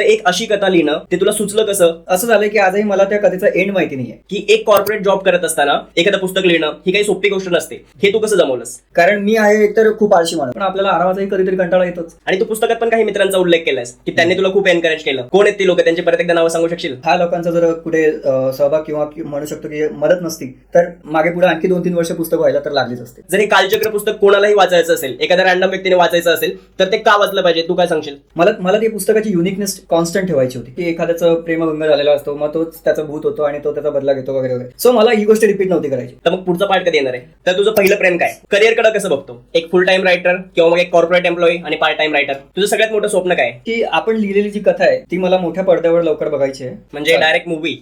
तर एक अशी कथा लिहिणं ते तुला सुचलं कसं? असं झालं की आजही मला त्या कथेचा एंड माहिती नाहीये. की एक कॉर्पोरेट जॉब करत असताना एखादं पुस्तक लिहिणं ही काही सोपी गोष्ट नसते. हे तू कसं जमवलंस? कारण मी आहे एकतर खूप आळशी माणूस. पण आपल्याला आरामाचाही कधीतरी कंटाळा येतोच. आणि तू पुस्तकात पण काही मित्रांचा उल्लेख केलास की त्यांनी तुला खूप एनकरेज केलं. कोण आहेत ती लोक? त्यांची परत एकदा नावं सांगू शकशील? हा लोकांचा जर कुठे सहभाग किंवा म्हणू शकतो की मदत नसती तर मागे पुढे आणखी दोन तीन वर्ष पुस्तक व्हायला तर लागलीच असते जर हे कालचक्र पुस्तक कोणालाही वाचायचं असेल एखाद्या रॅन्डम व्यक्तीने वाचायचं असेल तर ते का वाचलं पाहिजे? तू काय सांगशील? मला मला ती पुस्तकाची युनिकनेस कॉन्स्टंट ठेवायची होती की एखाद्याचं प्रेमभंग झालेला असतो मग तोच त्याचा भूत होतो आणि तो त्याचा बदला घेतो वगैरे वगैरे. सो मला ही गोष्ट रिपीट नव्हती करायची. तर मग पुढचा पार्ट कधी येणार आहे? तर तुझं पहिलं प्रेम काय? करिअरकडे कसं बघतो? एक फुल टाइम रायटर किंवा मग एक कॉर्पोरेट एम्प्लॉई आणि पार्ट टाइम रायटर तुझं सगळ्यात मोठं स्वप्न काय? की आपण लिहिलेली जी कथा आहे ती मला मोठ्या पडद्यावर लवकर बघायची आहे. म्हणजे डायरेक्ट मूवी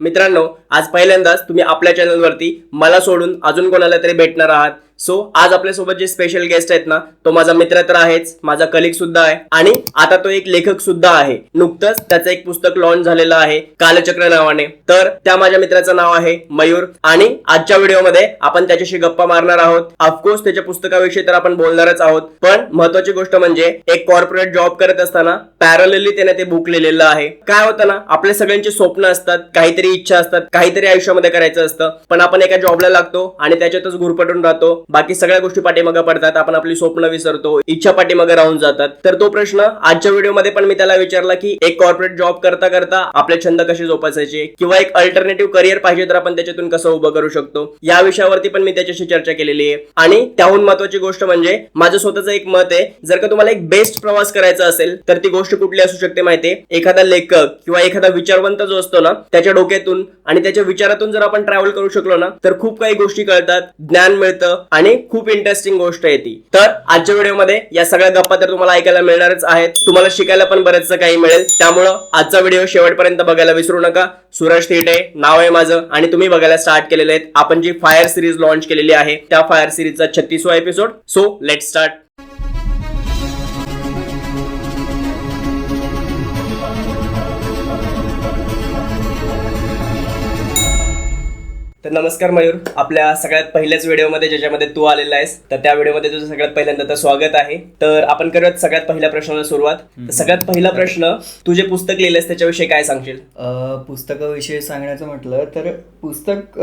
मित्रांनो आज पहिल्यांदाच तुम्ही आपल्या चॅनलवरती मला सोडून अजून कोणाला तरी भेटणार आहात. सो आज आपल्यासोबत जे स्पेशल गेस्ट आहेत ना तो माझा मित्र तर आहेच माझा कलिग सुद्धा आहे. आणि आता तो एक लेखक सुद्धा आहे. नुकतंच त्याचं एक पुस्तक लॉन्च झालेलं आहे कालचक्र नावाने. तर त्या माझ्या मित्राचं नाव आहे मयूर. आणि आजच्या व्हिडिओमध्ये आपण त्याच्याशी गप्पा मारणार आहोत. ऑफकोर्स त्याच्या पुस्तकाविषयी तर आपण बोलणारच आहोत. पण महत्वाची गोष्ट म्हणजे एक कॉर्पोरेट जॉब करत असताना पॅरलली त्याने ते बुक लिहिलेलं आहे. काय होतं ना आपल्या सगळ्यांची स्वप्न असतात काहीतरी इच्छा असतात काहीतरी आयुष्यामध्ये करायचं असतं. पण आपण एका जॉबला लागतो आणि त्याच्यातच गुरपटून राहतो. बाकी सगळ्या गोष्टी पाठीमागे पडतात. आपण आपली स्वप्न विसरतो इच्छा पाठीमागे राहून जातात. तर तो प्रश्न आजच्या व्हिडिओमध्ये पण मी त्याला विचारला की एक कॉर्पोरेट जॉब करता करता आपले छंद कसे जोपासायचे? किंवा एक अल्टरनेटिव्ह करिअर पाहिजे तर आपण त्याच्यातून कसं उभं करू शकतो? या विषयावरती पण मी त्याच्याशी चर्चा केलेली आहे. आणि त्याहून महत्वाची गोष्ट म्हणजे माझं स्वतःचं एक मत आहे जर का तुम्हाला एक बेस्ट प्रवास करायचा असेल तर ती गोष्ट कुठली असू शकते माहितीये एखादा लेखक किंवा एखादा विचारवंत जो असतो ना त्याच्या डोक्यातून आणि त्याच्या विचारातून जर आपण ट्रॅव्हल करू शकलो ना तर खूप काही गोष्टी कळतात. ज्ञान मिळतं आणि खूप इंटरेस्टिंग गोष्ट आहे ती. तर आजच्या व्हिडिओमध्ये या सगळ्या गप्पा तर तुम्हाला ऐकायला मिळणारच आहेत. तुम्हाला शिकायला पण बरेचस काही मिळेल. त्यामुळं आजचा व्हिडिओ शेवटपर्यंत बघायला विसरू नका. सूरज थिटे नाव आहे माझं आणि तुम्ही बघायला स्टार्ट केलेले आहेत. आपण जी फायर सिरीज लॉन्च केलेली आहे त्या फायर सिरीजचा छत्तीसवा एपिसोड सो लेट स्टार्ट तर नमस्कार मयूर आपल्या सगळ्यात पहिल्याच व्हिडिओमध्ये ज्याच्यामध्ये तू आलेला आहेस तर त्या व्हिडिओमध्ये तुझं सगळ्यात पहिल्यांदा तर स्वागत आहे. तर आपण करूयात सगळ्यात पहिल्या प्रश्नाला सुरुवात. तर सगळ्यात पहिला प्रश्न तू जे पुस्तक लिहिलंस त्याच्याविषयी काय सांगशील? पुस्तकाविषयी सांगण्याचं म्हटलं तर पुस्तक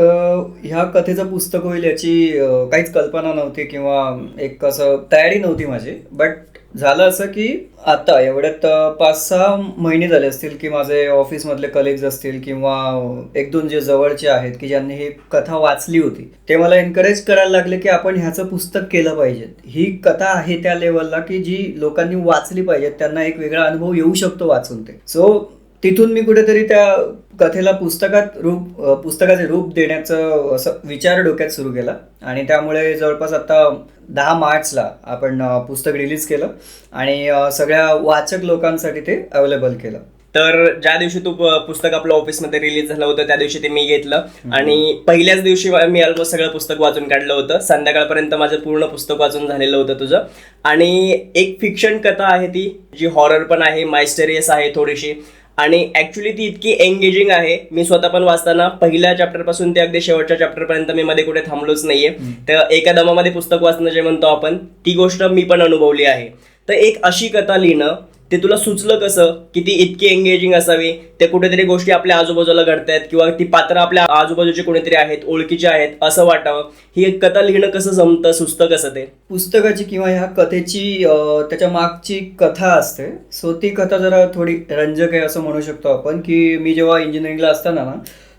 ह्या कथेचं पुस्तक होईल याची काहीच कल्पना नव्हती किंवा एक असं तयारी नव्हती माझी. बट झालं असं की आता एवढ्यात पाच सहा महिने झाले असतील की माझे ऑफिसमधले कलिग्ज असतील किंवा एक दोन जे जवळचे आहेत की ज्यांनी ही कथा वाचली होती ते मला एनकरेज करायला लागले की आपण ह्याचं पुस्तक केलं पाहिजे. ही कथा आहे त्या लेवलला की जी लोकांनी वाचली पाहिजे त्यांना एक वेगळा अनुभव येऊ शकतो वाचून ते. सो तिथून मी कुठेतरी त्या कथेला पुस्तकात रूप पुस्तकाचे रूप देण्याचं असं विचार डोक्यात सुरू केला. आणि त्यामुळे जवळपास आता दहा मार्चला आपण पुस्तक रिलीज केलं आणि सगळ्या वाचक लोकांसाठी ते अवेलेबल केलं. तर ज्या दिवशी तू पुस्तक आपल्या ऑफिसमध्ये रिलीज झालं होतं त्या दिवशी ते मी घेतलं. आणि पहिल्याच दिवशी मी ऑलमोस्ट सगळं पुस्तक वाचून काढलं होतं. संध्याकाळपर्यंत माझं पूर्ण पुस्तक वाचून झालेलं होतं तुझं. आणि एक फिक्शन कथा आहे ती जी हॉरर पण आहे मायस्टेरियस आहे थोडीशी. आणि ऍक्च्युली ती इतकी एंगेजिंग आहे. मी स्वतः पण वाचताना पहिल्या चॅप्टरपासून ते अगदी शेवटच्या चॅप्टर पर्यंत मी मध्ये कुठे थांबलोच नाहीये. तर एका दमामध्ये पुस्तक वाचणं जे म्हणतो आपण ती गोष्ट मी पण अनुभवली आहे. तर एक अशी कथा लिहिणं ते तुला सुचलं कसं? की ती इतकी एंगेजिंग असावी? ते कुठेतरी गोष्टी आपल्या आजूबाजूला घडतायत किंवा ती पात्र आपल्या आजूबाजूचे कोणीतरी आहेत ओळखीचे आहेत असं वाटावं. ही एक कथा लिहिणं कसं जमतं? सुचतं कसं ते? पुस्तकाची किंवा ह्या कथेची त्याच्या मागची कथा असते. सो ती कथा जरा थोडी रंजक आहे असं म्हणू शकतो आपण की मी जेव्हा इंजिनिअरिंगला असताना ना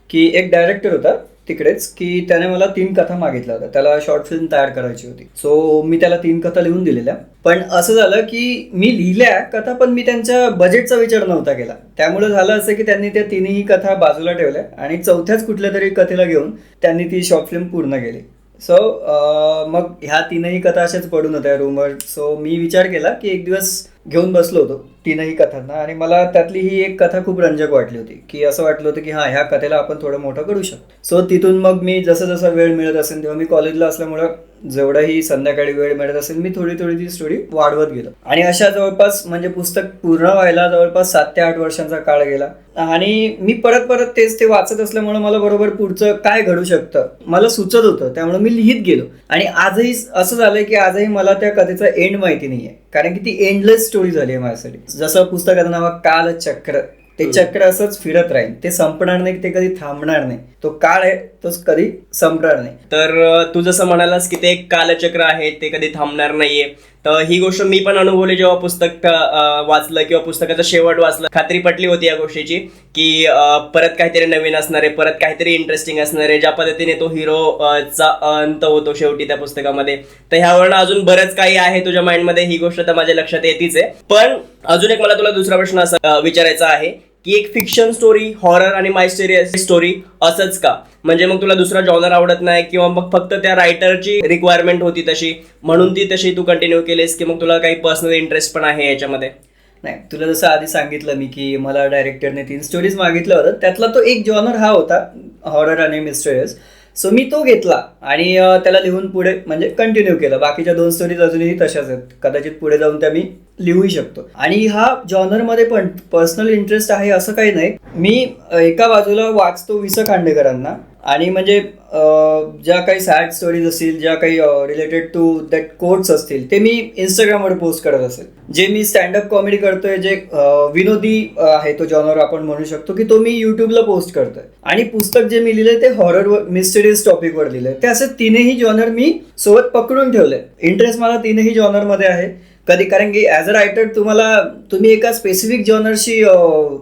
की एक डायरेक्टर होता. तिकडेच की त्याने मला तीन कथा मागितल्या होत्या. त्याला शॉर्ट फिल्म तयार करायची होती. सो मी त्याला तीन कथा लिहून दिलेल्या. पण असं झालं की मी लिहिल्या कथा पण मी त्यांच्या बजेटचा विचार नव्हता केला. त्यामुळे झालं असं की त्यांनी त्या तिन्ही कथा बाजूला ठेवल्या आणि चौथ्याच कुठल्या तरी कथेला घेऊन त्यांनी ती शॉर्ट फिल्म पूर्ण केली. सो मग ह्या तीनही कथा अशाच पडून होत्या रूमवर सो मी विचार केला की एक दिवस घेऊन बसलो होतो तीनही कथांना. आणि मला त्यातली ही एक कथा खूप रंजक वाटली होती की असं वाटलं होतं की हां ह्या कथेला आपण थोडं मोठं करू शकतो. सो तिथून मग मी जसं जसं वेळ मिळत असेल तेव्हा मी कॉलेजला असल्यामुळं जेवढाही संध्याकाळी वेळ मिळत असेल मी थोडी थोडी ती स्टोरी वाढवत गेलो. आणि अशा जवळपास म्हणजे पुस्तक पूर्ण व्हायला जवळपास सात ते आठ वर्षांचा काळ गेला. आणि मी परत परत तेच ते वाचत असल्यामुळे मला बरोबर पुढचं काय घडू शकतं मला सुचत होतं त्यामुळे मी लिहित गेलो. आणि आजही असं झालंय की आजही मला त्या कथेचा एंड माहिती नाहीये. कारण की ती एंडलेस स्टोरी झाली आहे माझ्यासाठी. जसं पुस्तकाचं नाव आहे कालचक्र. ते चक्र असंच फिरत राहील. ते संपणार नाही ते कधी थांबणार नाही. तो काळ आहे तोच कधी संपणार नाही. तर तू जसं म्हणालास की ते एक कालचक्र आहे ते कधी थांबणार नाहीये. तर ही गोष्ट मी पण अनुभवली जेव्हा पुस्तक वाचलं किंवा पुस्तकाचा शेवट वाचलं. खात्री पटली होती या गोष्टीची की परत काहीतरी नवीन असणार आहे परत काहीतरी इंटरेस्टिंग असणार आहे ज्या पद्धतीने तो हिरो चा अंत होतो शेवटी त्या पुस्तकामध्ये. तर ह्यावरनं अजून बरंच काही आहे तुझ्या माइंडमध्ये ही गोष्ट तर माझ्या लक्षात येतीच आहे. पण अजून एक मला तुला दुसरा प्रश्न असा विचारायचा आहे की एक फिक्शन स्टोरी हॉरर आणि मायस्टेरियस स्टोरी असंच का? म्हणजे मग तुला दुसरा जॉनर आवडत नाही किंवा मग फक्त त्या रायटरची रिक्वायरमेंट होती तशी म्हणून ती तशी तू कंटिन्यू केलीस की मग तुला काही पर्सनल इंटरेस्ट पण आहे याच्यामध्ये? नाही तुला जसं आधी सांगितलं मी की मला डायरेक्टरने तीन स्टोरीज मागितल्या होत्या त्यातला तो एक जॉनर हा होता हॉरर आणि मिस्टरियस सो मी तो घेतला आणि त्याला लिहून पुढे म्हणजे कंटिन्यू केलं. बाकीच्या दोन स्टोरीज अजूनही तशाच आहेत. कदाचित पुढे जाऊन त्या मी लिहूही शकतो. आणि हा जॉनरमध्ये पण पर्सनल इंटरेस्ट आहे असं काही नाही. मी एका बाजूला वाचतो वि स खांडेकरांना. आणि म्हणजे ज्या काही सॅड स्टोरीज असतील ज्या काही रिलेटेड टू दॅट कोट्स असतील ते मी इंस्टाग्रामवर पोस्ट करत असेल. जे मी स्टँडअप कॉमेडी करतोय जे विनोदी आहे तो जॉनर आपण म्हणू शकतो की तो मी युट्यूबला पोस्ट करतोय. आणि पुस्तक जे मी लिहिलंय ते हॉरर मिस्टरीज टॉपिकवर लिहिलंय. ते असे तीनही जॉनर मी सोबत पकडून ठेवले इंटरेस्ट मला तीनही जॉनरमध्ये आहे. कधी कारण की ॲज अ रायटर तुम्हाला तुम्ही एका स्पेसिफिक जॉनरशी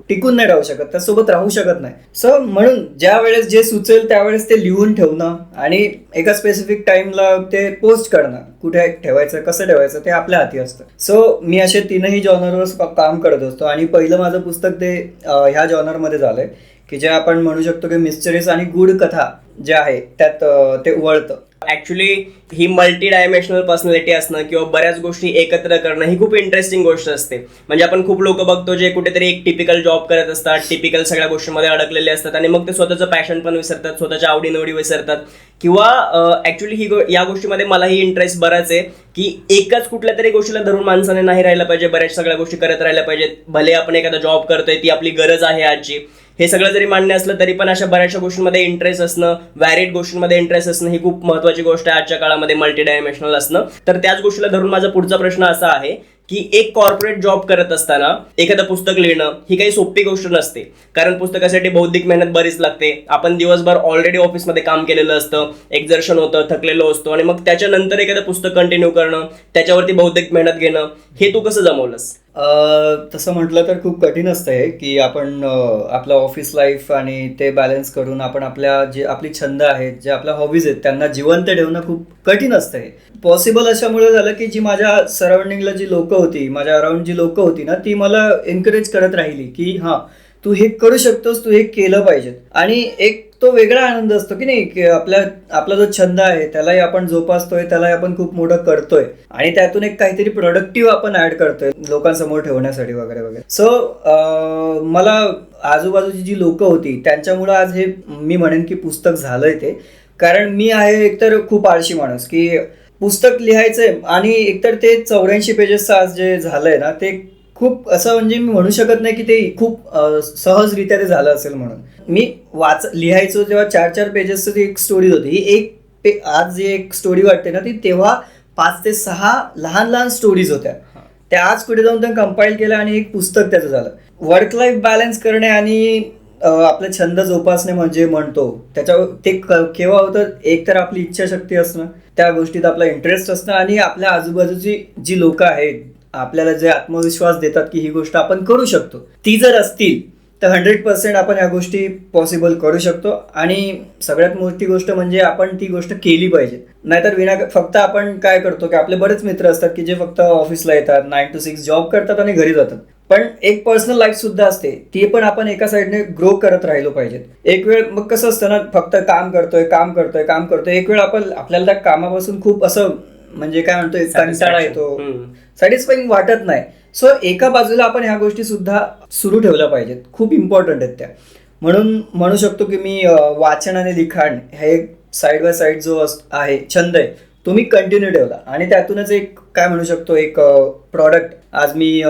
टिकून नाही राहू शकत त्यासोबत राहू शकत नाही. सो म्हणून ज्या वेळेस जे सुचेल त्यावेळेस ते लिहून ठेवणं आणि एका स्पेसिफिक टाइमला ते पोस्ट करणं. कुठे ठेवायचं कसं ठेवायचं ते आपल्या हाती असतं. सो मी असे तीनही जॉनरवर काम करत असतो. आणि पहिलं माझं पुस्तक ते ह्या जॉनरमध्ये झालंय की जे आपण म्हणू शकतो की मिस्टरीज आणि गुड कथा जे आहे त्यात ते वळतं. ऍक्च्युली ही मल्टी डायमेन्शनल पर्सनॅलिटी असणं किंवा बऱ्याच गोष्टी एकत्र करणं ही खूप इंटरेस्टिंग गोष्ट असते. म्हणजे आपण खूप लोक बघतो जे कुठेतरी एक टिपिकल जॉब करत असतात टिपिकल सगळ्या गोष्टींमध्ये अडकलेले असतात आणि मग ते स्वतःचं पॅशन पण विसरतात स्वतःच्या आवडीनिवडी विसरतात. किंवा ऍक्च्युली ही गो- या गोष्टीमध्ये मलाही इंटरेस्ट बराच आहे की एकाच कुठल्या तरी गोष्टीला धरून माणसाने नाही राहिलं पाहिजे बऱ्याच सगळ्या गोष्टी करत राहिल्या पाहिजेत. भले आपण एखादा जॉब करतोय ती आपली गरज आहे आजची. हे सगळं जरी मान्य असलं तरी पण अशा बऱ्याचशा गोष्टींमध्ये इंटरेस्ट असणं व्हॅरिड गोष्टींमध्ये इंटरेस्ट असणं ही खूप महत्वाची गोष्ट आहे आजच्या काळामध्ये मल्टी डायमेन्शनल असणं. तर त्याच गोष्टीला धरून माझा पुढचा प्रश्न असा आहे की एक कॉर्पोरेट जॉब करत असताना एखादं पुस्तक लिहिणं ही काही सोपी गोष्ट नसते. कारण पुस्तकासाठी बौद्धिक मेहनत बरीच लागते. आपण दिवसभर ऑलरेडी ऑफिसमध्ये काम केलेलं असतं एक्झर्शन होतं थकलेलो असतो आणि मग त्याच्यानंतर एखादं पुस्तक कंटिन्यू करणं त्याच्यावरती बौद्धिक मेहनत घेणं हे तू कसं जमवलंस? तसं म्हटलं तर खूप कठीण असतं की आपण आपला आपलं ऑफिस लाईफ आणि ते बॅलन्स करून आपण आपल्या जे आपली छंद आहेत जे आपल्या हॉबीज आहेत त्यांना जिवंत ठेवणं खूप कठीण असतं पॉसिबल अशामुळे झालं की जी माझ्या सराउंडिंगला जी लोकं होती माझ्या अराउंड जी लोकं होती ना ती मला एनकरेज करत राहिली की हां तू हे करू शकतोस तू हे केलं पाहिजे आणि एक तो वेगळा आनंद असतो की नाही की आपल्या आपला जो छंद आहे त्यालाही आपण जोपासतोय त्यालाही आपण खूप मोठं करतोय. आणि त्यातून एक काहीतरी प्रोडक्टिव्ह आपण ऍड करतोय लोकांसमोर ठेवण्यासाठी वगैरे वगैरे. सो मला आजूबाजूची जी लोकं होती त्यांच्यामुळं आज हे मी म्हणेन की पुस्तक झालंय ते. कारण मी आहे एकतर खूप आळशी माणूस की पुस्तक लिहायचंय आणि एकतर ते चौऱ्याऐंशी पेजेसचं आज जे झालंय ना ते खूप असं म्हणजे मी म्हणू शकत नाही की ते खूप सहजरित्या ते झालं असेल म्हणून. मी वाच लिहायचो जेव्हा चार चार पेजेसचं ती एक स्टोरी होती. ही एक पे आज जी एक स्टोरी वाटते ना ती तेव्हा पाच ते सहा लहान लहान स्टोरीज होत्या. त्या आज कुठे जाऊन त्यांनी कंपाईल केलं आणि एक पुस्तक त्याचं झालं. वर्क लाईफ बॅलन्स करणे आणि आपले छंद जोपासणे म्हणजे म्हणतो. त्याच्या ते केव्हा होतं एक तर आपली इच्छाशक्ती असणं त्या गोष्टीत आपला इंटरेस्ट असणं आणि आपल्या आजूबाजूची जी लोक आहेत आपल्याला जे आत्मविश्वास देतात की ही गोष्ट आपण करू शकतो. ती जर असतील तर हंड्रेड पर्सेंट आपण या गोष्टी पॉसिबल करू शकतो. आणि सगळ्यात मोठी गोष्ट म्हणजे आपण ती गोष्ट केली पाहिजे. नाहीतर विना फक्त आपण काय करतो की आपले बरेच मित्र असतात की जे फक्त ऑफिसला येतात नाईन टू सिक्स जॉब करतात आणि घरी जातात. पण एक पर्सनल लाईफ सुद्धा असते. ती पण आपण एका साईडने ग्रो करत राहिलो पाहिजेत एक वेळ मग कसं असतं ना फक्त काम करतोय काम करतोय काम करतोय. एक वेळ आपण आपल्याला त्या कामापासून खूप असं म्हणजे काय म्हणतोय कंटाळा येतो. सॅटिस्फाईंग वाटत नाही. सो एका बाजूला आपण ह्या गोष्टी सुद्धा सुरू ठेवल्या पाहिजेत. खूप इम्पॉर्टंट आहेत त्या. म्हणून म्हणू शकतो की मी वाचन आणि लिखाण हे एक साईड बाय साईड जो आहे छंद आहे तो मी कंटिन्यू ठेवला. आणि त्यातूनच एक काय म्हणू शकतो एक प्रॉडक्ट आज मी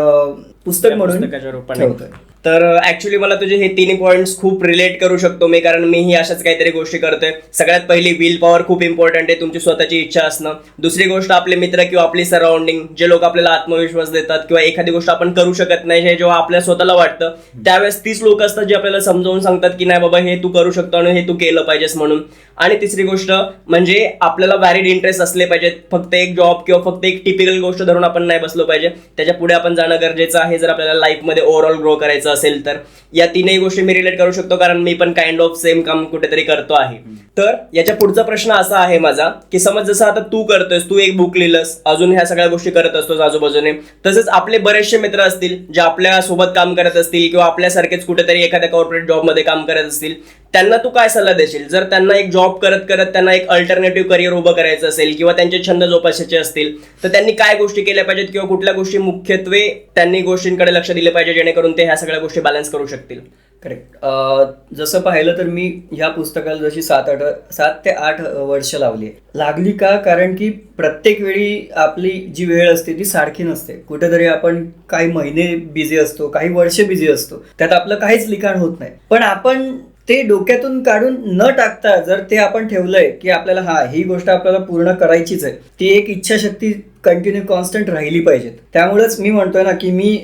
पुस्तक म्हणून. ठेवतोय. तर ऍक्च्युली मला तुझे हे तिन्ही पॉईंट्स खूप रिलेट करू शकतो मी कारण मीही अशाच काहीतरी गोष्टी करतोय. सगळ्यात पहिली विल पॉवर खूप इम्पॉर्टंट आहे तुमची स्वतःची इच्छा असणं. दुसरी गोष्ट आपले मित्र किंवा आपली सराउंडिंग जे लोक आपल्याला आत्मविश्वास देतात किंवा एखादी गोष्ट आपण करू शकत नाही हे जेव्हा आपल्या स्वतःला वाटतं त्यावेळेस तीच लोक असतात जे आपल्याला समजावून सांगतात की नाही बाबा हे तू करू शकतो आणि हे तू केलं पाहिजेस म्हणून. आणि तिसरी गोष्ट म्हणजे आपल्याला व्हॅरिड इंटरेस्ट असले पाहिजेत. फक्त एक जॉब किंवा फक्त एक टिपिकल गोष्ट धरून आपण नाही बसलो पाहिजे. त्याच्या पुढे आपण जाणं गरजेचं आहे जर आपल्याला लाईफमध्ये ओव्हरऑल ग्रो करायचं असेल तर या तीनही गोष्टी मी रिलेट करू शकतो कारण मी पण काइंड ऑफ सेम काम कुठेतरी करतो आहे. तर याच्या पुढचा प्रश्न असा आहे माझा की समज जसं आता तू करतोयस तू एक बुक लिहिलंस अजून ह्या सगळ्या गोष्टी करत असतोस आजूबाजूने तसेच आपले बरेचसे मित्र असतील जे आपल्यासोबत काम करत असतील किंवा आपल्यासारखेच कुठेतरी एखाद्या कॉर्पोरेट जॉबमध्ये काम करत असतील त्यांना तू काय सल्ला देशील? जर त्यांना एक जॉब करत करत त्यांना एक अल्टरनेटिव्ह करिअर उभं करायचं असेल किंवा त्यांचे छंद जोपासायचे असतील तर त्यांनी काय गोष्टी केल्या पाहिजेत किंवा कुठल्या गोष्टी मुख्यत्वे त्यांनी गोष्टींकडे लक्ष दिले पाहिजे जेणेकरून ते ह्या सगळ्या गोष्टी बॅलन्स करू शकतील? करेक्ट जसं पाहिलं तर मी ह्या पुस्तकाला जशी सात आठ सात ते आठ वर्ष लावली आहे. लागली का? कारण की प्रत्येक वेळी आपली जी वेळ असते ती सारखी नसते. कुठेतरी आपण काही महिने बिझी असतो काही वर्ष बिझी असतो. त्यात आपलं काहीच लिखाण होत नाही. पण आपण ते डोक्यातून काढून न टाकता जर ते आपण ठेवलंय की आपल्याला हा ही गोष्ट आपल्याला पूर्ण करायचीच आहे ती एक इच्छाशक्ती कंटिन्यू कॉन्स्टंट राहिली पाहिजे त्यामुळेच मी म्हणतोय ना की मी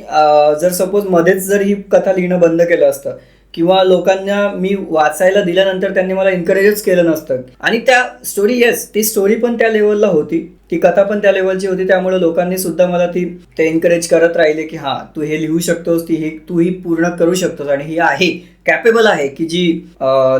जर सपोज मध्येच जर ही कथा लिहिणं बंद केलं असतं किंवा लोकांना मी वाचायला दिल्यानंतर त्यांनी मला एनकरेजच केलं नसतं. आणि त्या स्टोरी येस ती स्टोरी पण त्या लेवलला होती. ती कथा पण त्या लेवलची होती. त्यामुळे लोकांनी सुद्धा मला ती ते एनकरेज करत राहिले की हां तू हे लिहू शकतोस ती हे तू ही पूर्ण करू शकतोस आणि ही आहे कॅपेबल आहे की जी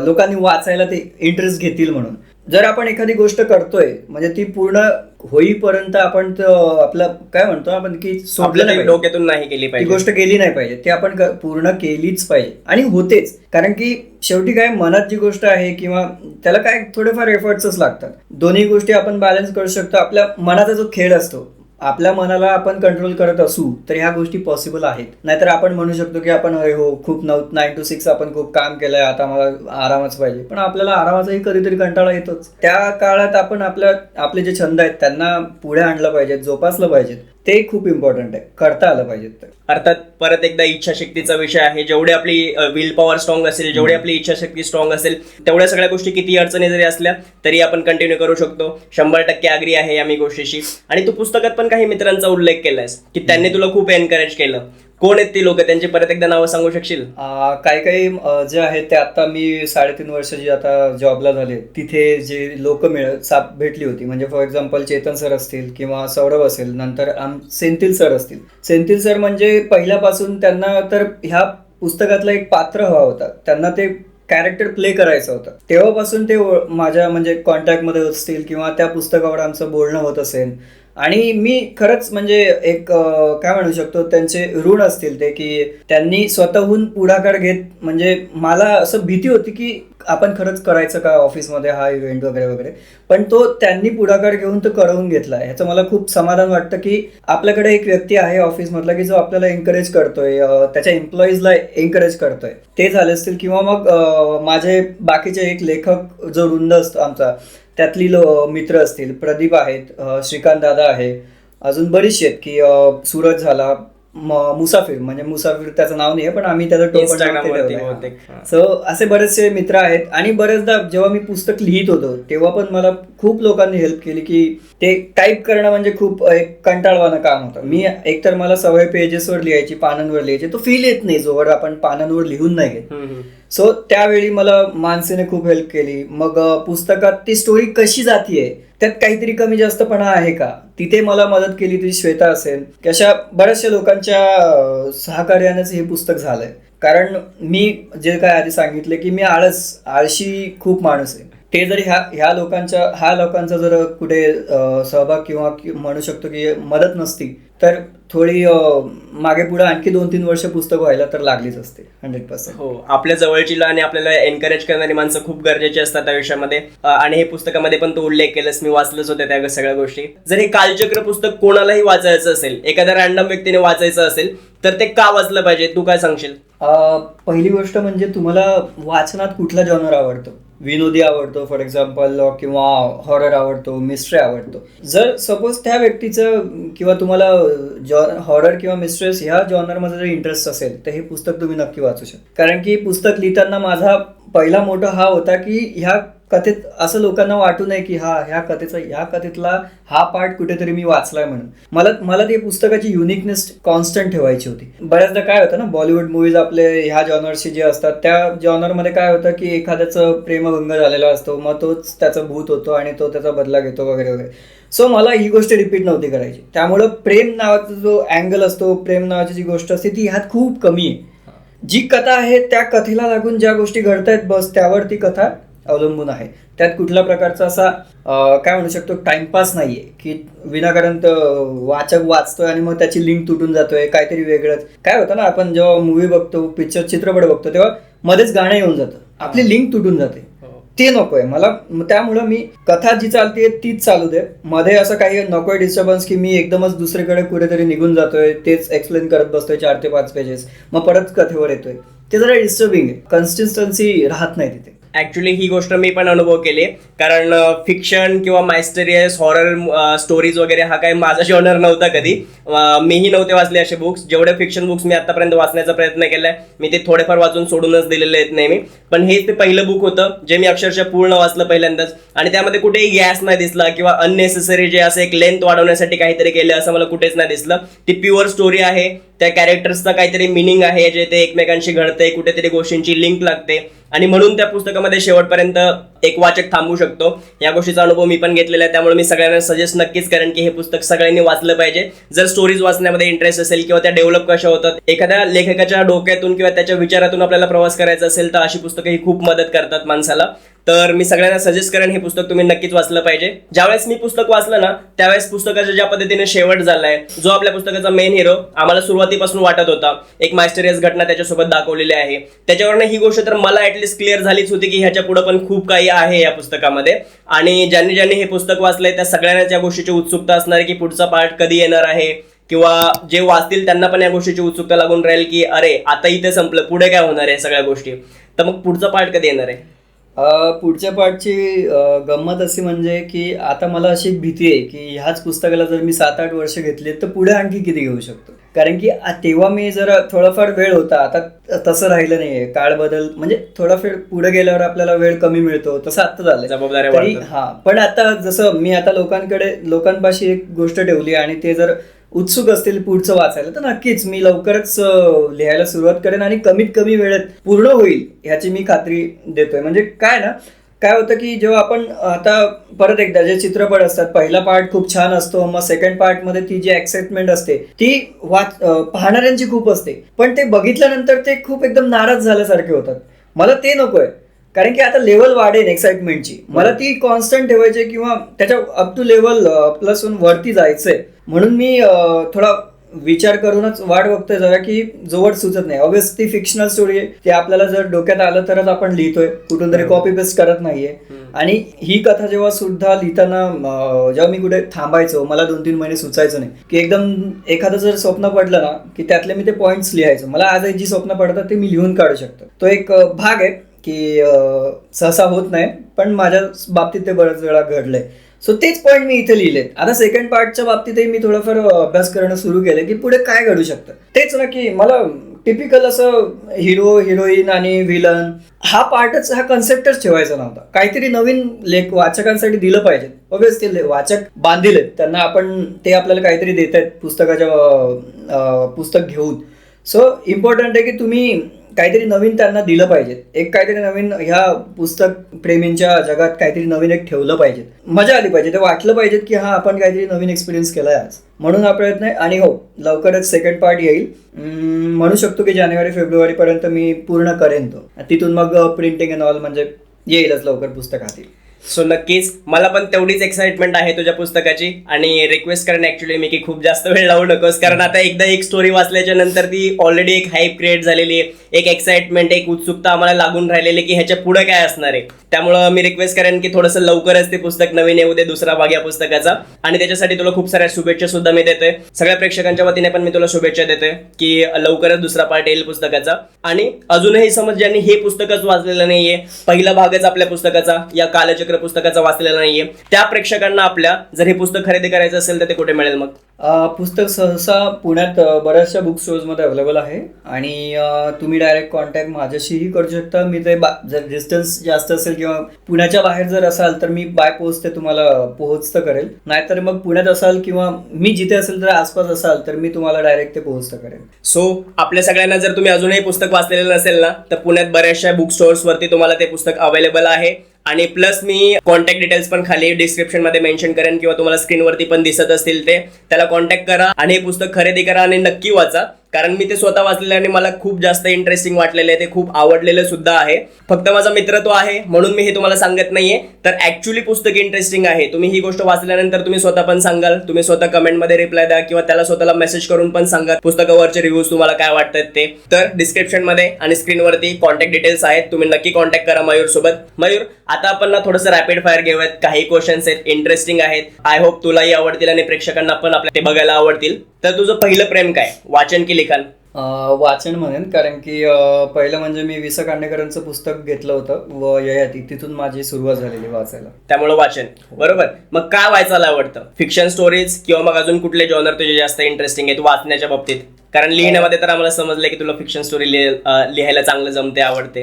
लोकांनी वाचायला ते इंटरेस्ट घेतील म्हणून. जर आपण एखादी गोष्ट करतोय म्हणजे ती पूर्ण होईपर्यंत आपण त- आपलं काय म्हणतो आपण की सोडलं नाही. डोक्यातून नाही केली पाहिजे. गोष्ट केली नाही पाहिजे. ती आपण पूर्ण केलीच पाहिजे. आणि होतेच. कारण की शेवटी काय मनात जी गोष्ट आहे किंवा त्याला काय थोडेफार एफर्ट्सच लागतात. दोन्ही गोष्टी आपण बॅलन्स करू शकतो. आपल्या मनाचा जो खेळ असतो आपल्या मनाला आपण कंट्रोल करत असू तर ह्या गोष्टी पॉसिबल आहेत. नाहीतर आपण म्हणू शकतो की आपण अरे हो खूप नऊ नाईन टू सिक्स आपण खूप काम केलंय आता मला आरामच पाहिजे. पण आपल्याला आरामाचाही कधीतरी कंटाळा येतोच. त्या काळात आपण आपल्या आपले जे छंद आहेत त्यांना पुढे आणलं पाहिजे जोपासलं पाहिजेत. ते खूप इम्पॉर्टंट आहे. करता आलं पाहिजे तर. अर्थात परत एकदा इच्छाशक्तीचा विषय आहे. जेवढी आपली विल पॉवर स्ट्रॉंग असेल जेवढी आपली इच्छाशक्ती स्ट्रॉंग असेल तेवढ्या सगळ्या गोष्टी किती अडचणी जरी असल्या तरी आपण कंटिन्यू करू शकतो. शंभर टक्के अग्री आहे या मी गोष्टीशी. आणि तू पुस्तकात पण काही मित्रांचा उल्लेख केलायस की त्यांनी तुला खूप एनकरेज केलं. कोण आहेत ती लोक? त्यांची परत एकदा नावं सांगू शकशील? काही काही जे आहेत ते आता मी साडेतीन वर्ष जी आता जॉबला झाले तिथे जे लोक मिळ साप भेटली होती. म्हणजे फॉर एक्झाम्पल चेतन सर असतील किंवा सौरभ असेल नंतर आम सेंथिल सर असतील. सेंथिल सर म्हणजे पहिल्यापासून त्यांना तर ह्या पुस्तकातला एक पात्र हवा होता. त्यांना ते कॅरेक्टर प्ले करायचं होतं. तेव्हापासून ते माझ्या म्हणजे कॉन्टॅक्टमध्ये असतील किंवा त्या पुस्तकावर आमचं बोलणं होत असेल आणि मी खरंच म्हणजे एक काय म्हणू शकतो त्यांचे ऋण असतील ते की त्यांनी स्वतःहून पुढाकार घेत म्हणजे मला असं भीती होती की आपण खरंच करायचं का ऑफिसमध्ये? हा इव्हेंट वगैरे वगैरे. पण तो त्यांनी पुढाकार घेऊन तो करवून घेतला ह्याचं मला खूप समाधान वाटतं की आपल्याकडे एक व्यक्ती आहे ऑफिसमधला की जो आपल्याला एन्करेज करतोय त्याच्या एम्प्लॉईजला एन्करेज करतोय. ते झाले असतील किंवा मग माझे बाकीचे एक लेखक जो रुंद असतो आमचा त्यातली लो मित्र असतील. प्रदीप आहेत श्रीकांत दादा आहे. अजून बरीचशी आहेत की सूरज झाला. मुसाफिर म्हणजे मुसाफिर त्याचं नाव नाही आहे पण आम्ही त्याचं टोपण. सो असे बरेचसे मित्र आहेत आणि बरेचदा जेव्हा मी पुस्तक लिहित होतो तेव्हा पण मला खूप लोकांनी हेल्प केली की ते टाईप करणं म्हणजे खूप एक कंटाळवाणं काम होतं. मी एकतर मला सवय पेजेसवर लिहायची पानांवर लिहायची तो फील येत नाही जोवर आपण पानांवर लिहून नाही घेत. सो त्यावेळी मला मानसीने खूप हेल्प केली. मग पुस्तकात ती स्टोरी कशी जातीये त्यात काहीतरी कमी जास्तपणा आहे का? तिथे मला मदत केली ती श्वेता असेल की अशा बऱ्याचशा लोकांच्या सहकार्यानेच हे पुस्तक झालंय. कारण मी जे काय आधी सांगितले की मी आळस आळशी खूप माणूस आहे. ते जर ह्या ह्या लोकांच्या ह्या लोकांचा जर कुठे सहभाग किंवा म्हणू शकतो की मदत नसती तर थोडी मागे पुढे आणखी दोन तीन वर्ष पुस्तक व्हायला तर लागलीच असते हंड्रेड पर्सेंट. हो आपल्या जवळची आणि आपल्याला एनकरेज करणारी माणसं खूप गरजेची असतात आयुष्यामध्ये अं, आणि हे पुस्तकामध्ये पण तू उल्लेख केलंस मी वाचलंच होते त्या सगळ्या गोष्टी. जर हे कालचक्र पुस्तक कोणालाही वाचायचं असेल एखाद्या रॅन्डम व्यक्तीने वाचायचं असेल तर ते का वाचलं पाहिजे? तू काय सांगशील? पहिली गोष्ट म्हणजे तुम्हाला वाचनात कुठला जॉनर आवडतो? विनोदी आवडतो फॉर एक्झाम्पल किंवा हॉरर आवडतो मिस्ट्री आवडतो. जर सपोज त्या व्यक्तीचं किंवा तुम्हाला जॉन हॉरर किंवा मिस्ट्रेस ह्या जॉनरमध्ये जर इंटरेस्ट असेल तर हे पुस्तक तुम्ही नक्की वाचू शकता. कारण की पुस्तक लिहिताना माझा पहिला मोठा हा होता की ह्या कथेत असं लोकांना वाटू नये की हा ह्या कथेचा ह्या कथेतला हा पार्ट कुठेतरी मी वाचलाय म्हणून. मला मला ते पुस्तकाची युनिकनेस कॉन्स्टंट ठेवायची होती. बऱ्याचदा काय होतं ना बॉलिवूड मूवीज आपले ह्या जॉनरशी जे असतात त्या जॉनरमध्ये काय होतं की एखाद्याचं प्रेमभंग झालेला असतो मग तोच त्याचा भूत होतो आणि तो त्याचा बदला घेतो वगैरे वगैरे. सो मला ही गोष्ट रिपीट नव्हती करायची. त्यामुळं प्रेम नावाचा जो अँगल असतो प्रेम नावाची जी गोष्ट असते ती ह्यात खूप कमी आहे. जी कथा आहे त्या कथेला लागून ज्या गोष्टी घडतायत बस त्यावर ती कथा अवलंबून आहे. त्यात कुठल्या प्रकारचा असा काय म्हणू शकतो टाइमपास नाहीये. की विनाकारण तो वाचक वाचतोय आणि मग त्याची लिंक तुटून जातोय काहीतरी वेगळंच. काय होतं ना आपण जेव्हा मूवी बघतो पिक्चर चित्रपट बघतो तेव्हा मध्येच गाणं येऊन जातं. आपली लिंक तुटून जाते. ते नकोय. मला म- त्यामुळं मी कथा जी चालते तीच चालू दे. मध्ये असं काही नकोय डिस्टर्बन्स की मी एकदमच दुसरीकडे कुठेतरी निघून जातोय तेच एक्सप्लेन करत बसतोय चार ते पाच पेजेस मग परत कथेवर येतोय. ते जरा डिस्टर्बिंग आहे. कन्सिस्टन्सी राहत नाही तिथे. ॲक्च्युली ही गोष्ट मी पण अनुभव केली. कारण फिक्शन किंवा मायस्टेरियस हॉरर स्टोरीज वगैरे हा काही माझा जॉनर नव्हता कधी. मीही नव्हते वाचले असे बुक्स जेवढे फिक्शन बुक्स मी आतापर्यंत वाचण्याचा प्रयत्न केलाय मी ते थोडेफार वाचून सोडूनच दिलेले आहेत नेहमी. पण हेच ते पहिलं बुक होतं जे मी अक्षरशः पूर्ण वाचलं पहिल्यांदाच. आणि त्यामध्ये कुठेही गॅस नाही दिसला किंवा अननेसेसरी जे असं एक लेंथ वाढवण्यासाठी काहीतरी केलं असं मला कुठेच नाही दिसलं. ती प्युअर स्टोरी आहे. त्या कॅरेक्टर्सचा काहीतरी मिनिंग आहे जे ते एकमेकांशी घडते कुठेतरी गोष्टींची लिंक लागते. आणि म्हणून त्या पुस्तकामध्ये शेवटपर्यंत एक वाचक थांबू शकतो. या गोष्टीचा अनुभव मी पण घेतलेला आहे. त्यामुळे मी सगळ्यांना सजेस्ट नक्कीच करेन की हे पुस्तक सगळ्यांनी वाचलं पाहिजे. जर स्टोरीज वाचण्यामध्ये इंटरेस्ट असेल किंवा त्या डेव्हलप कशा होतात एखाद्या लेखकाच्या डोक्यातून किंवा त्याच्या विचारातून आपल्याला प्रवास करायचा असेल तर अशी पुस्तकं ही खूप मदत करतात माणसाला. तर मी सगळ्यांना सजेस्ट करेन हे पुस्तक तुम्ही नक्कीच वाचलं पाहिजे. ज्यावेळेस मी पुस्तक वाचलं ना त्यावेळेस पुस्तकाचा ज्या पद्धतीने शेवट झालाय जो आपल्या पुस्तकाचा मेन हिरो आम्हाला सुरुवातीपासून वाटत होता. एक मास्टरियस घटना त्याच्यासोबत दाखवलेली आहे. त्याच्यावरनं ही गोष्ट तर मला ऍटलिस्ट क्लिअर झालीच होती की ह्याच्या पुढे पण खूप काही आहे या पुस्तकामध्ये. आणि ज्यांनी ज्यांनी हे पुस्तक वाचलंय त्या सगळ्यांनाच या गोष्टीची उत्सुकता असणार आहे की पुढचा पार्ट कधी येणार आहे? किंवा जे वाचतील त्यांना पण या गोष्टीची उत्सुकता लागून राहील की अरे आता इथे संपलं. पुढे काय होणार आहे सगळ्या गोष्टी? तर मग पुढचा पार्ट कधी येणार आहे? पुढच्या पार्टची अ, गंमत अशी म्हणजे की आता मला अशी भीती आहे की ह्याच पुस्तकाला जर मी सात आठ वर्ष घेतली तर पुढे आणखी किती घेऊ शकतो? कारण की तेव्हा मी जरा थोडाफार वेळ होता. आता तसं राहिलं नाहीये. काळ बदल म्हणजे थोडाफार पुढे गेल्यावर आपल्याला वेळ कमी मिळतो. तसं आता तरी वाढतात. हा पण आता जसं मी आता लोकांकडे लोकांपाशी एक गोष्ट ठेवली आणि ते जर उत्सुक असतील पुढचं वाचायला तर नक्कीच मी लवकरच लिहायला सुरुवात करेन आणि कमीत कमी वेळेत पूर्ण होईल ह्याची मी खात्री देतोय. म्हणजे काय ना काय होतं की जेव्हा आपण आता परत एकदा जे चित्रपट असतात पहिला पार्ट खूप छान असतो मग सेकंड पार्टमध्ये ती जी एक्साइटमेंट असते ती वाच पाहणाऱ्यांची खूप असते. पण ते बघितल्यानंतर ते खूप एकदम नाराज झाल्यासारखे होतात. मला ते नकोय. कारण की आता लेवल वाढेल एक्साइटमेंटची मला ती कॉन्स्टंट ठेवायची किंवा त्याच्या up to level plus one वरती जायचंय. म्हणून मी थोडा विचार करूनच वाट बघतोय जरा की जोवर सुचत नाही. ऑब्वियस ती फिक्शनल स्टोरी आहे ते आपल्याला जर डोक्यात आलं तरच आपण लिहितोय. कुठून तरी कॉपी पेस्ट करत नाहीये. आणि ही कथा जेव्हा सुद्धा लिहिताना जेव्हा मी कुठे थांबायचो मला दोन तीन महिने सुचायचं नाही. की एकदम एखादं जर स्वप्न पडलं ना की त्यातले मी ते पॉइंट्स लिहायचो. मला आज जी स्वप्न पडतात ते मी लिहून काढू शकतो. तो एक भाग आहे. की सहसा होत नाही पण माझ्या बाबतीत ते बऱ्याच वेळा घडलंय. सो तेच पॉईंट मी इथे लिहिलेत. आता सेकंड पार्टच्या बाबतीतही मी थोडंफार अभ्यास करणं सुरू केलं की पुढे काय घडू शकतं. तेच ना की मला टिपिकल असं हिरो हिरोईन आणि व्हिलन हा पार्टच हा कन्सेप्टच ठेवायचा नव्हता. काहीतरी नवीन लेख वाचकांसाठी दिलं पाहिजे ऑब्वियस ते वाचक बांधील आहेत त्यांना आपण ते आपल्याला काहीतरी देत आहेत पुस्तकाच्या पुस्तक घेऊन. सो इम्पॉर्टंट आहे की तुम्ही काहीतरी नवीन त्यांना दिलं पाहिजेत एक काहीतरी नवीन ह्या पुस्तक प्रेमींच्या जगात काहीतरी नवीन एक ठेवलं पाहिजे. मजा आली पाहिजे. ते वाटलं पाहिजे की हा आपण काहीतरी नवीन एक्सपिरियन्स केलाय आज. म्हणून हा प्रयत्न आहे. आणि हो लवकरच सेकंड पार्ट येईल. म्हणू शकतो की जानेवारी फेब्रुवारी पर्यंत मी पूर्ण करेन तो. तिथून मग प्रिंटिंग अँड ऑल म्हणजे येईलच लवकर पुस्तकातील. सो नक्कीच. मला पण तेवढीच एक्साइटमेंट आहे तुझ्या पुस्तकाची. आणि रिक्वेस्ट करेन ऍक्च्युली मी की खूप जास्त वेळ लावू नकोस. कारण आता एकदा एक स्टोरी वाचल्याच्या नंतर ती ऑलरेडी एक हाईप क्रिएट झालेली आहे. एक एक्साइटमेंट एक उत्सुकता आम्हाला लागून राहिलेली आहे की ह्याच्या पुढे काय असणार आहे. त्यामुळं मी रिक्वेस्ट करेन की थोडंसं लवकरच ते पुस्तक नवीन येऊ दे दुसरा भाग या पुस्तकाचा. आणि त्याच्यासाठी तुला खूप साऱ्या शुभेच्छा सुद्धा मी देतोय. सगळ्या प्रेक्षकांच्या वतीने पण मी तुला शुभेच्छा देतोय की लवकरच दुसरा पार्ट येईल पुस्तकाचा. आणि अजूनही समज ज्यांनी हे पुस्तकच वाचलेलं नाहीये पहिला भागच आपल्या पुस्तकाचा या कालच्या कालचक्र पुस्तकाचं वाचलेलं नाहीये. त्या प्रेक्षकांना आपल्या जर हे पुस्तक खरेदी करायचं असेल तर ते कुठे मिळेल मग? पुस्तक सहसा पुण्यात बऱ्याचशा बुक स्टोर्समध्ये अवेलेबल आहे. आणि तुम्ही डायरेक्ट कॉन्टॅक्ट माझ्याशीही करू शकता. मी ते बा जर डिस्टन्स जास्त असेल किंवा पुण्याच्या बाहेर जर असाल तर मी बाय पोस्ट ते तुम्हाला पोहोचतं करेल. नाहीतर मग पुण्यात असाल किंवा मी जिथे असेल तर आसपास असाल तर मी तुम्हाला डायरेक्ट ते पोहोचतं करेल. सो आपल्या सगळ्यांना जर तुम्ही अजूनही पुस्तक वाचलेलं नसेल ना तर पुण्यात बऱ्याचशा बुक स्टोअर्सवरती तुम्हाला ते पुस्तक अवेलेबल आहे. आणि प्लस मी कॉन्टॅक्ट डिटेल्स पण खाली डिस्क्रिप्शनमध्ये मेन्शन करेन किंवा तुम्हाला स्क्रीनवरती पण दिसत असतील ते. त्याला कॉन्टॅक्ट करा आणि हे पुस्तक खरेदी करा आणि नक्की वाचा. कारण मी ते स्वतः वाचलेलं आणि मला खूप जास्त इंटरेस्टिंग वाटलेलं आहे ते खूप आवडलेलं सुद्धा आहे. फक्त माझा मित्र तो आहे म्हणून मी हे तुम्हाला सांगत नाहीये. तर ऍक्च्युली पुस्तक इंटरेस्टिंग आहे. तुम्ही ही गोष्ट वाचल्यानंतर तुम्ही स्वतः पण सांगाल. तुम्ही स्वतः कमेंटमध्ये रिप्लाय द्या किंवा त्याला स्वतःला मेसेज करून पण सांगा पुस्तकावरचे रिव्ह्यूज तुम्हाला काय वाटतात ते. तर डिस्क्रिप्शनमध्ये आणि स्क्रीनवरती कॉन्टॅक्ट डिटेल्स आहेत. तुम्ही नक्की कॉन्टॅक्ट करा मयूर सोबत. मयूर आता आपण ना थोडंसं रॅपिड फायर घेऊयात. काही क्वेश्चन्स आहेत इंटरेस्टिंग आहेत. आय होप तुलाही आवडतील आणि प्रेक्षकांना पण आपल्या ते बघायला आवडतील. तर तुझं पहिलं प्रेम काय? वाचन केलं लिखाण अ, वाचन म्हणेन कारण की पहिलं म्हणजे मी वि स खांडेकरांचं पुस्तक घेतलं होतं व ययाती तिथून माझी सुरुवात झालेली वाचायला. त्यामुळे वाचन. बरोबर. मग काय वाचायला आवडतं? फिक्शन स्टोरीज किंवा मग अजून कुठले जॉनर तुझे जास्त इंटरेस्टिंग आहेत वाचण्याच्या बाबतीत? कारण लिहिण्यामध्ये तर आम्हाला समजलं की तुला फिक्शन स्टोरी लिहायला चांगलं जमते आवडते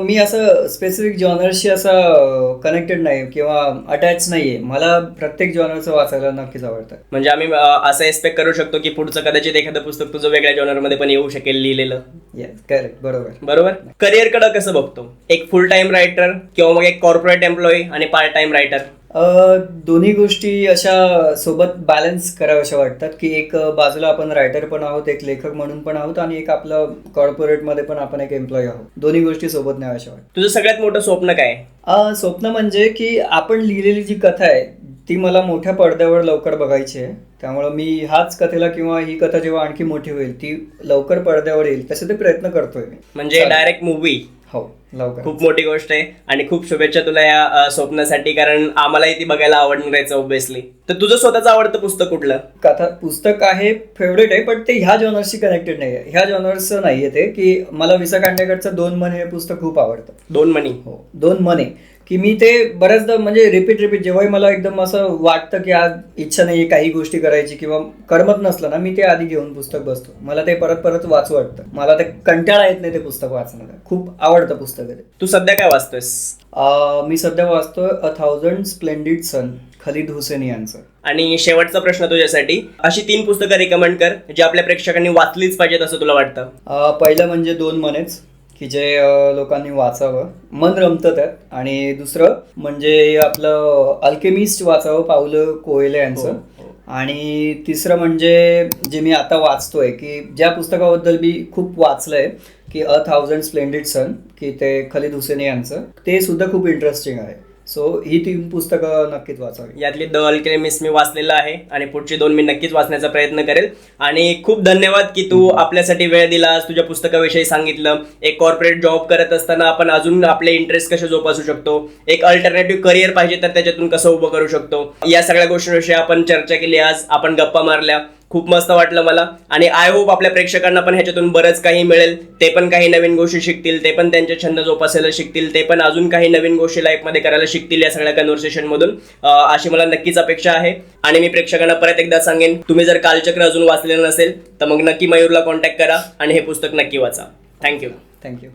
मी असं स्पेसिफिक जॉनरशी असं कनेक्टेड नाही किंवा अटॅच नाही आहे मला प्रत्येक जॉनरचं वाचायला नक्कीच आवडतं. म्हणजे आम्ही असं एक्सपेक्ट करू शकतो की पुढचं कदाचित एखादं पुस्तक तुझं वेगळ्या जॉनरमध्ये पण येऊ शकेल लिहिलेलं. येस करेक्ट बरोबर. बरोबर? करिअरकडे कसं बघतो? एक फुल टाइम रायटर किंवा मग एक कॉर्पोरेट एम्प्लॉई आणि पार्ट टाइम रायटर दोन्ही गोष्टी अशा सोबत बॅलन्स कराव्याशा वाटतात की एक बाजूला आपण रायटर पण आहोत एक लेखक म्हणून पण आहोत आणि एक आपलं कॉर्पोरेटमध्ये पण आपण एक एम्प्लॉई आहोत. दोन्ही गोष्टी सोबत न्याव्याशा वाटतात. तुझं सगळ्यात मोठं स्वप्न काय? स्वप्न म्हणजे की आपण लिहिलेली जी कथा आहे ती मला मोठ्या पडद्यावर लवकर बघायची आहे. त्यामुळं मी ह्याच कथेला किंवा ही कथा जेव्हा आणखी मोठी होईल ती लवकर पडद्यावर येईल तसे ते प्रयत्न करतोय म्हणजे. डायरेक्ट मूवी हो खूप मोठी गोष्ट आहे. आणि खूप शुभेच्छा तुला या स्वप्नासाठी कारण आम्हालाही ती बघायला आवडणार आहे ऑब्विसली तर तुझं स्वतःचं आवडतं पुस्तक कुठलं? कथा पुस्तक आहे फेवरेट आहे पण ते ह्या जॉनर्सशी कनेक्टेड नाही आहे. ह्या जॉनर्सचं नाही आहे ते की मला विसा खांडेकरचं दोन मन हे पुस्तक खूप आवडतं. दोन मनी हो दोन मने की मी ते बऱ्याचदा म्हणजे रिपीट रिपीट जेव्हाही मला एकदम असं वाटतं की आज इच्छा नाही आहे काही गोष्टी करायची किंवा करमत नसलं ना मी ते आधी घेऊन पुस्तक बसतो. मला ते परत परत वाचू वाटतं. मला ते कंटाळा येत नाही ते पुस्तक वाचण्याला खूप आवडतं पुस्तक आहे ते. तू सध्या काय वाचतोयस? मी सध्या वाचतोय a thousand splendid sun Khaled Hosseini यांचं. आणि शेवटचा प्रश्न तुझ्यासाठी अशी तीन पुस्तकं रिकमेंड कर जी आपल्या प्रेक्षकांनी वाचलीच पाहिजेत असं तुला वाटतं? पहिलं म्हणजे दोन मनेच. की जे लोकांनी वाचावं. मन रमतं त्यात. आणि दुसरं म्हणजे आपलं अल्केमिस्ट वाचावं पावलं कोयले यांचं. हो, हो. आणि तिसरं म्हणजे जे मी आता वाचतोय की ज्या पुस्तकाबद्दल मी खूप वाचलंय की अ थाउजंड स्प्लेंडिड सन की ते खलीद हुसेन यांचं ते सुद्धा खूप इंटरेस्टिंग आहे. सो ही तीन पुस्तकं नक्कीच वाचावी. यातली द अल्केमिस्ट मी वाचलेलं आहे आणि पुढची दोन मी नक्कीच वाचण्याचा प्रयत्न करेल. आणि खूप धन्यवाद की तू आपल्यासाठी वेळ दिलास तुझ्या पुस्तकाविषयी सांगितलं. एक कॉर्पोरेट जॉब करत असताना आपण अजून आपले इंटरेस्ट कसे जोपासू शकतो? एक अल्टरनेटिव्ह करिअर पाहिजे तर त्याच्यातून कसं उभं करू शकतो? या सगळ्या गोष्टींविषयी आपण चर्चा केली आज. आपण गप्पा मारल्या. खूप मस्त वाटलं मला. आणि आय होप आपल्या प्रेक्षकांना पण ह्याच्यातून बरंच काही मिळेल. ते पण काही नवीन गोष्टी शिकतील ते पण त्यांचे छंद जोपासायला शिकतील ते पण अजून काही नवीन गोष्टी लाईफमध्ये करायला शिकतील या सगळ्या कन्व्हर्सेशनमधून अशी मला नक्कीच अपेक्षा आहे. आणि मी प्रेक्षकांना परत एकदा सांगेन तुम्ही जर कालचक्र अजून वाचलेलं नसेल तर मग नक्की मयूरला कॉन्टॅक्ट करा आणि हे पुस्तक नक्की वाचा. Thank you thank you